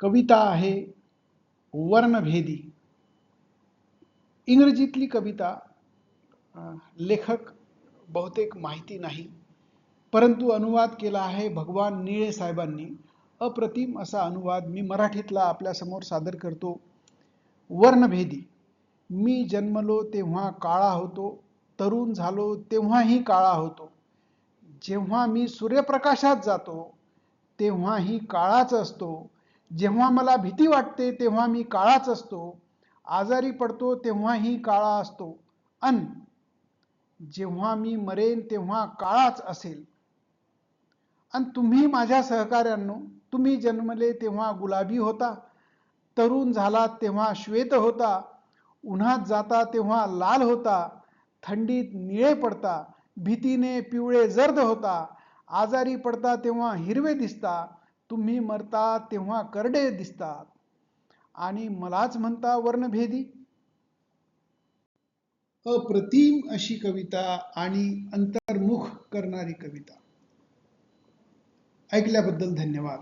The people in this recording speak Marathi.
कविता आहे वर्णभेदी. इंग्रजीतली कविता लेखक बहुतेक माहिती नाही परंतु अनुवाद केला आहे भगवान निळे साहेबांनी. अप्रतिम असा अनुवाद मी मराठीतला आपल्यासमोर सादर करतो. वर्णभेदी. मी जन्मलो तेव्हा काळा होतो तरुण झालो तेव्हाही काळा होतो. जेव्हा मी सूर्यप्रकाशात जातो तेव्हाही काळाच असतो जेव्हा मला भीती वाटते तेव्हा मी काळाच असतो. आजारी पडतो तेव्हाही काळा असतो. अन जेव्हा मी मरेन तेव्हा काळाच असेल. आणि तुम्ही माझ्या सहकाऱ्यांनो तुम्ही जन्मले तेव्हा गुलाबी होता तरुण झालात तेव्हा श्वेत होता उन्हात जाता तेव्हा लाल होता थंडीत निळे पडता भीतीने पिवळे जर्द होता आजारी पडता तेव्हा हिरवे दिसता तुम्ही मरता तेव्हा करडे दिसतात. आणि मलाच म्हणता वर्णभेदी. अप्रतिम अशी कविता आणि अंतर्मुख करणारी कविता. ऐकल्याबद्दल धन्यवाद.